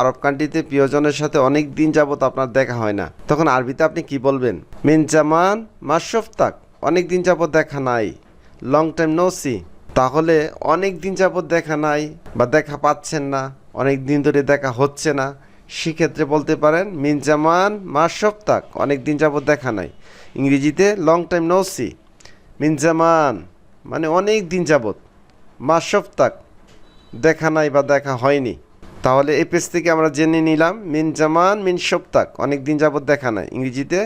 আরব কান্ট্রিতে প্রিয়জনের সাথে অনেক দিন যাবত আপনার দেখা হয় না। তখন আরবিতে আপনি কি বলবেন? মিন জামান মাসফতাক অনেক দিন যাবত দেখা নাই। Long time no see. তাহলে অনেক দিন যাবত দেখা নাই বা দেখা পাচ্ছেন না, অনেক দিন ধরে দেখা হচ্ছে না। সেক্ষেত্রে বলতে পারেন, মিন জামান মাসফতাক অনেক দিন যাবত দেখা নাই। ইংরেজিতে long time no see. Mean জামান মানে অনেক দিন যাবত মাসফতাক দেখা নাই বা দেখা হয়নি। তাহলে এই পেজ থেকে আমরা জেনে নিলাম, মিন জামান, মিন সপ্তাক। অনেক দিন যাবত দেখা নাই। ইংরেজিতে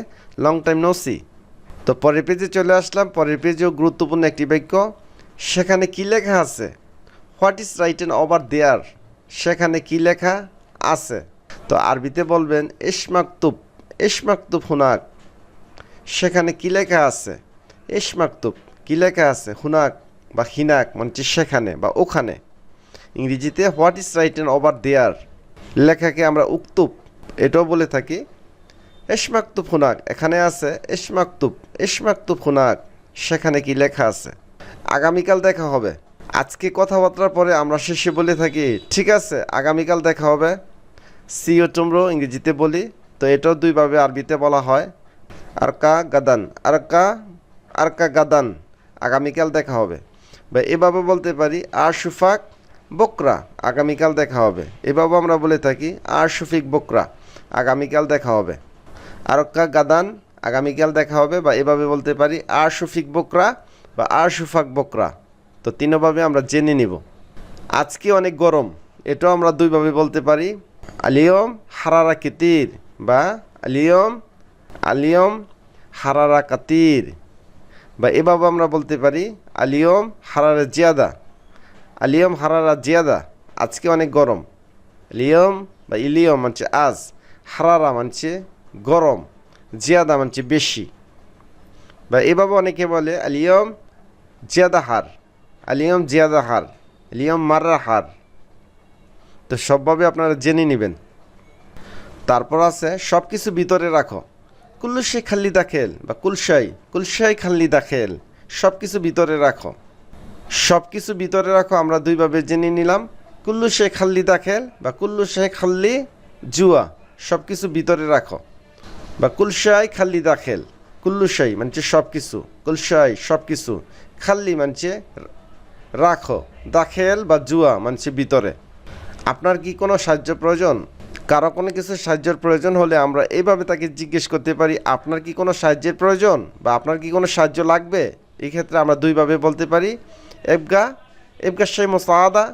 লং টাইম নোসি তো পরের পেজে চলে আসলাম। পরের পেজেও গুরুত্বপূর্ণ একটি বাক্য। সেখানে কি লেখা আছে? What is written over there সেখানে কি লেখা আছে? তো আরবিতে বলবেন ইসমাকতুব ইসমাকতুব হুনাক। সেখানে কি লেখা আছে? ইসমাকতুব কি লেখা আছে? হুনাক বা হিনাক মানে সেখানে বা ওখানে। ইংরেজিতে, what is written over there? লেখাকে আমরা উক্তুপ এটাও বলে থাকি এসমাকতুব হুনাক। এখানে আছে এসমাকতুব এসমাকতুব হুনাক। সেখানে কি লেখা আছে? আগামীকাল দেখা হবে। আজকে কথাবার্তার পরে আমরা শেষে বলে থাকি, ঠিক আছে, আগামীকাল দেখা হবে। সিও টুমরো ইংরেজিতে বলি। তো এটাও দুইভাবে আরবিতে বলা হয়, আরকা গাদান। আরকা আরকা গাদান। আগামীকাল দেখা হবে। বা এভাবে বলতে পারি আর সুফাক বকরা, আগামীকাল দেখা হবে। এভাবে আমরা বলে থাকি, আর সুফিক বকরা, আগামীকাল দেখা হবে। আরক্কা গাদান, আগামীকাল দেখা হবে। বা এভাবে বলতে পারি, আর সুফিক বকরা বা আর সুফাক বকরা। তো তিনভাবে আমরা জেনে নিব। আজকে অনেক গরম, এটাও আমরা দুইভাবে বলতে পারি, আলিয়ম হারারা কিতির বা আলিয়ম আলিয়ম হারারা কাতির বা এভাবে আমরা বলতে পারি, আলিয়ম হারারা জিয়াদা। আলিয়ম হারারা জিয়াদা, আজকে অনেক গরম। লিয়ম বা ইলিয়ম মানছে আজ, হারারা মানছে গরম, জিয়াদা মানছে বেশি। বা এভাবে অনেকে বলে, আলিয়ম জিয়াদা হার, আলিয়ম জিয়াদা হার, আলিয়ম মাররা হার। তো সবভাবে আপনারা জেনে নেবেন। তারপর আছে সব কিছু ভিতরে রাখো। কুল্লুশাই খাল্লি দাখেল বা কুলশাই কুলশাই খাল্লি দাখেল সব কিছু ভিতরে রাখো। সব কিছু ভিতরে রাখো, আমরা দুইভাবে জেনে নিলাম। কুল্লু শেখ খাল্লি দাখেল বা কুল্লু শেখ খাল্লি জুয়া সব কিছু ভিতরে রাখো। বা কুলশাই খাল্লি দাখেল কুল্লুশাই মানছে সব কিছু কুলশাই সব কিছু খাল্লি মানছে রাখো, দাখেল বা জুয়া মানছে ভিতরে। আপনার কি কোনো সাহায্য প্রয়োজন? কারও কোনো কিছু সাহায্যের প্রয়োজন হলে আমরা এইভাবে তাকে জিজ্ঞেস করতে পারি, আপনার কি কোনো সাহায্যের প্রয়োজন? বা আপনার কি কোনো সাহায্য লাগবে? এক্ষেত্রে আমরা দুইভাবে বলতে পারি। এবগা এবগা সেই মোসাদা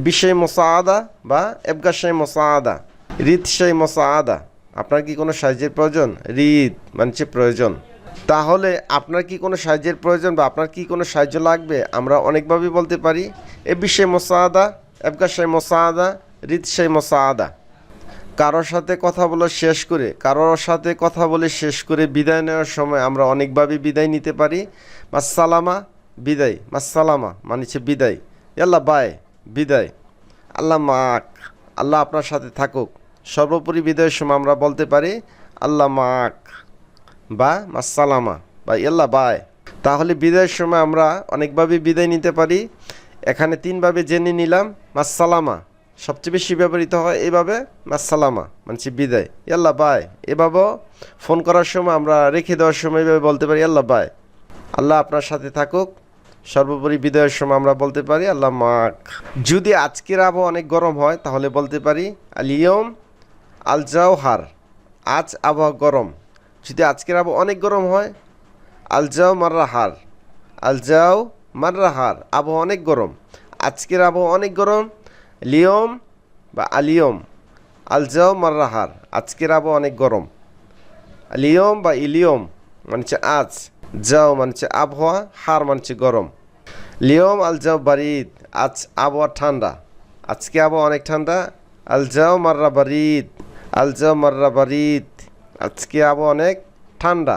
বিষয় মোসাদা বা এবগা সেই মোসাদা রিত সেই মোসাদা আপনার কি কোনো সাহায্যের প্রয়োজন রিত মানছে প্রয়োজন তাহলে আপনার কি কোনো সাহায্যের প্রয়োজন বা আপনার কি কোনো সাহায্য লাগবে আমরা অনেকভাবেই বলতে পারি এ বিষয় মোসাদা এবগা সেই মোসাদা রিত সেই মোসাদা কারোর সাথে কথা বলে শেষ করে কারোর সাথে কথা বলে শেষ করে বিদায় নেওয়ার সময় আমরা অনেকভাবে বিদায় নিতে পারি মাসালামা বিদায়। মাসালামা মানিছে বিদায়। আল্লাহ বাই, বিদায়। আল্লাহ মাক, আল্লাহ আপনার সাথে থাকুক। সর্বোপরি বিদায়ের সময় আমরা বলতে পারি, আল্লাহ মাক, বা মাসালামা বা ইয়াল্লা বাই। তাহলে বিদায়ের সময় আমরা অনেকভাবে বিদায় নিতে পারি। এখানে তিনভাবে জেনে নিলাম মাসালামা সবচেয়ে বেশি ব্যবহৃত হয় এইভাবে মাসালামা মানছি বিদায়। ইয়াল্লা বাই। এভাবেও ফোন করার সময় আমরা রেখে দেওয়ার সময় এভাবে বলতে পারি আল্লাহ বাই। আল্লাহ আপনার সাথে থাকুক। সর্বোপরি বিদায়ের সময় আমরা বলতে পারি আল্লাহ মাক যদি আজকের আবহাওয়া অনেক গরম হয়, তাহলে বলতে পারি আলিয়ম আলজাও হার আজ আবহাওয়া গরম। যদি আজকের আবহাওয়া অনেক গরম হয়, আলজাও মাররা হার আলজাও মাররা হার আবহাওয়া অনেক গরম। আজকের আবহাওয়া অনেক গরম লিয়ম বা আলিয়ম আলজাও মাররা হার আজকের আবহাওয়া অনেক গরম। লিয়ম বা ইলিয়ম মানছে আজ। যাও মানছে আবহাওয়া, হার মানছে গরম। লিয়ম, আল যাও বারিদ। আজ আবহাওয়া ঠান্ডা। আজকে আবহাওয়া অনেক ঠান্ডা। আল যাও মাররা বারিদ। আল যাও মাররা বারিদ। আজকে আবহাওয়া অনেক ঠান্ডা।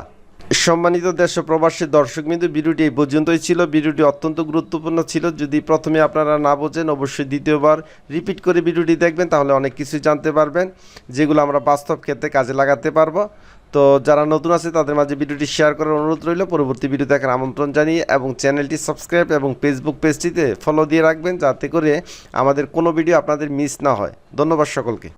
সম্মানিত দেশ প্রবাসী দর্শক বিন্দু, ভিডিওটি এই পর্যন্তই ছিল। ভিডিওটি অত্যন্ত গুরুত্বপূর্ণ ছিল। যদি প্রথমে আপনারা না বোঝেন, অবশ্যই দ্বিতীয়বার রিপিট করে ভিডিওটি দেখবেন, তাহলে অনেক কিছু জানতে পারবেন, যেগুলো আমরা বাস্তব ক্ষেত্রে কাজে লাগাতে পারব। তো যারা নতুন আছে, তাদের মাঝে ভিডিওটি শেয়ার করার অনুরোধ রইল। পরবর্তী ভিডিও দেখার আমন্ত্রণ জানিয়ে এবং চ্যানেলটি সাবস্ক্রাইব এবং ফেসবুক পেজটিতে ফলো দিয়ে রাখবেন, যাতে করে আমাদের কোনো ভিডিও আপনাদের মিস না হয়। ধন্যবাদ সকলকে।